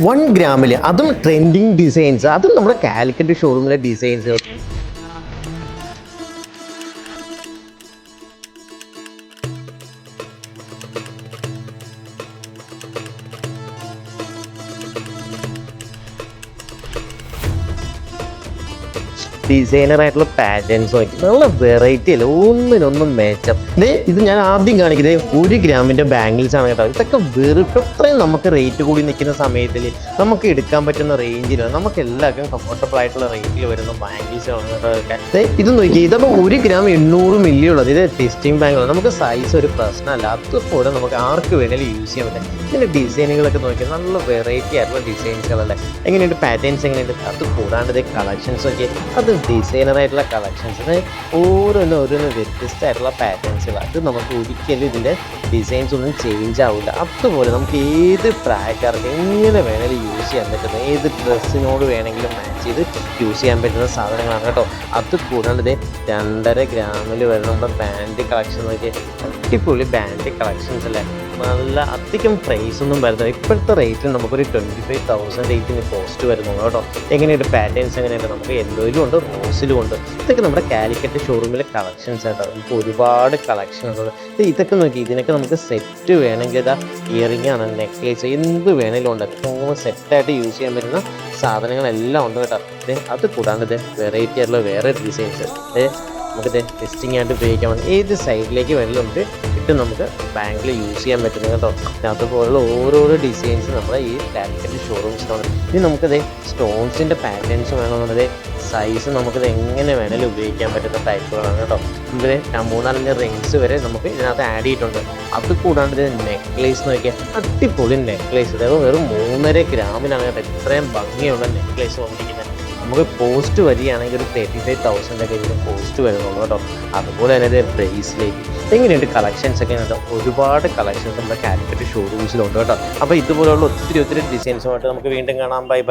One ഗ്രാമിൽ അതും trending designs അതും നമ്മുടെ കാലിക്കറ്റ് ഷോറൂമിലെ ഡിസൈൻസ് ഡിസൈനർ ആയിട്ടുള്ള പാറ്റേൺസ് നോക്കി നല്ല വെറൈറ്റി അല്ലേ? ഒന്നിനൊന്നും മേച്ചം ദേ ഇത് ഞാൻ ആദ്യം കാണിക്കുന്നത് ഒരു ഗ്രാമിന്റെ ബാംഗിൾസ് ആണ് കേട്ടോ. ഇതൊക്കെ വെറും അത്രയും നമുക്ക് റേറ്റ് കൂടി നിൽക്കുന്ന സമയത്തിൽ നമുക്ക് എടുക്കാൻ പറ്റുന്ന റേഞ്ചിൽ നമുക്ക് എല്ലാവർക്കും കംഫർട്ടബിൾ ആയിട്ടുള്ള റേറ്റിൽ വരുന്ന ബാംഗിൾസ് ആണ് കേട്ടോ ഇത് നോക്കി ഇതപ്പോൾ ഒരു ഗ്രാം എണ്ണൂറ് മില്ലി ഉള്ളത് ഇത് ടെസ്റ്റിംഗ് ബാങ്കിൾ നമുക്ക് സൈസ് ഒരു പ്രശ്നമല്ല. അതുകൂടെ നമുക്ക് ആർക്ക് വേണേലും യൂസ് ചെയ്യാൻ പറ്റും. ഇതിന്റെ ഡിസൈനുകളൊക്കെ നോക്കി നല്ല വെറൈറ്റി ആയിട്ടുള്ള ഡിസൈൻസുകളല്ലേ എങ്ങനെയുണ്ട് പാറ്റേൺസ് എങ്ങനെയുണ്ട്? അത് കൂടാണ്ട് കളക്ഷൻസ് ഒക്കെ. അത് ഡിസൈനറായിട്ടുള്ള കളക്ഷൻസ് അത് ഓരോന്നും ഓരോന്ന് വ്യത്യസ്തമായിട്ടുള്ള പാറ്റേൺസുകൾ അത് നമുക്ക് ഒരിക്കലും ഇതിന്റെ ഡിസൈൻസ് ഒന്നും ചേഞ്ച് ആവില്ല അതുപോലെ നമുക്ക് ഏത് പ്രായക്കാർക്ക് എങ്ങനെ വേണമെങ്കിലും യൂസ് ചെയ്യാൻ പറ്റുന്ന ഏത് ഡ്രസ്സിനോട് വേണമെങ്കിലും മാച്ച് ചെയ്ത് യൂസ് ചെയ്യാൻ പറ്റുന്ന സാധനങ്ങളാണ് കേട്ടോ. അത് കൂടാണ്ട് രണ്ടര ഗ്രാമിൽ വരുന്ന കളക്ഷൻ നോക്കി അടിപൊളി ബാൻഡ് കളക്ഷൻസ് അല്ലേ? നല്ല അധികം പ്രൈസ് ഒന്നും വരുന്നത് ഇപ്പോഴത്തെ റേറ്റിൽ നമുക്കൊരു ട്വന്റി ഫൈവ് തൗസൻഡ് റേറ്റിന് കോസ്റ്റ് വരുന്നു കേട്ടോ. എങ്ങനെയുണ്ട് പാറ്റേൺസ് എങ്ങനെയുണ്ട്? നമുക്ക് യെല്ലോയിലും ഉണ്ട് റോസിലും ഉണ്ട്. ഇതൊക്കെ നമ്മുടെ കാലിക്കറ്റ് ഷോറൂമിലെ കളക്ഷൻസ് ആട്ടോ. നമുക്ക് ഒരുപാട് കളക്ഷൻസ് ഉണ്ട്. ഇത് ഇതൊക്കെ നോക്കി. ഇതിനൊക്കെ നമുക്ക് സെറ്റ് വേണമെങ്കിൽ ഇതാ ഇയറിംഗ് ആണ് നെക്ലേസ് എന്ത് വേണമെങ്കിലും ഉണ്ട്. എത്രത്തോളം സെറ്റായിട്ട് യൂസ് ചെയ്യാൻ പറ്റുന്ന സാധനങ്ങളെല്ലാം ഉണ്ട് കേട്ടോ. ഇത് അത് കൂടാണ്ട് ഇത് വെറൈറ്റി ആയിട്ടുള്ള വേറെ ഡിസൈൻസ് നമുക്കിത് ടെസ്റ്റിംഗ് ആയിട്ട് ഉപയോഗിക്കാൻ ഏത് സൈഡിലേക്ക് വേണമെങ്കിലും നമുക്ക് നമുക്ക് ബാങ്കിൽ യൂസ് ചെയ്യാൻ പറ്റുന്ന കേട്ടോ. അതുപോലുള്ള ഓരോരോ ഡിസൈൻസ് നമ്മുടെ ഈ ഡയറക്റ്റ് ഷോറൂംസിലാണ് ഇനി നമുക്കത് സ്റ്റോൺസിന്റെ പാറ്റേൺസ് വേണമെന്നുള്ളത് സൈസ് നമുക്കിത് എങ്ങനെ വേണമെങ്കിലും ഉപയോഗിക്കാൻ പറ്റുന്ന ടൈപ്പുകളാണ് കേട്ടോ. നമുക്കിത് മൂന്നാലഞ്ച് റിങ്സ് വരെ നമുക്ക് ഇതിനകത്ത് ആഡ് ചെയ്തിട്ടുണ്ട്. അത് കൂടാണ്ട് ഇത് നെക്ലേസ് നോക്കിയാൽ അടിപൊളി നെക്ലേസ് അതായത് വെറും മൂന്നര ഗ്രാമിലാണ് കേട്ടോ ഇത്രയും ഭംഗിയുള്ള നെക്ലേസ് വന്നിരിക്കുന്നത് നമുക്ക് പോസ്റ്റ് വരികയാണെങ്കിൽ ഒരു തേർട്ടി ഫൈവ് തൗസൻഡ് ഒക്കെ ഇതിന് പോസ്റ്റ് വരുന്നുള്ളൂ കേട്ടോ. അതുപോലെ തന്നെ ഇത് ബ്രേസ്ലേറ്റ് എങ്ങനെയുണ്ട് കളക്ഷൻസ് ഒക്കെ ഉണ്ട്. ഒരുപാട് കളക്ഷൻസ് നമ്മുടെ കാലിക്കറ്റ് ഷോറൂംസിലുണ്ട് കേട്ടോ. അപ്പോൾ ഇതുപോലുള്ള ഒത്തിരി ഒത്തിരി ഡിസൈൻസുമായിട്ട് നമുക്ക് വീണ്ടും കാണാം. Bye bye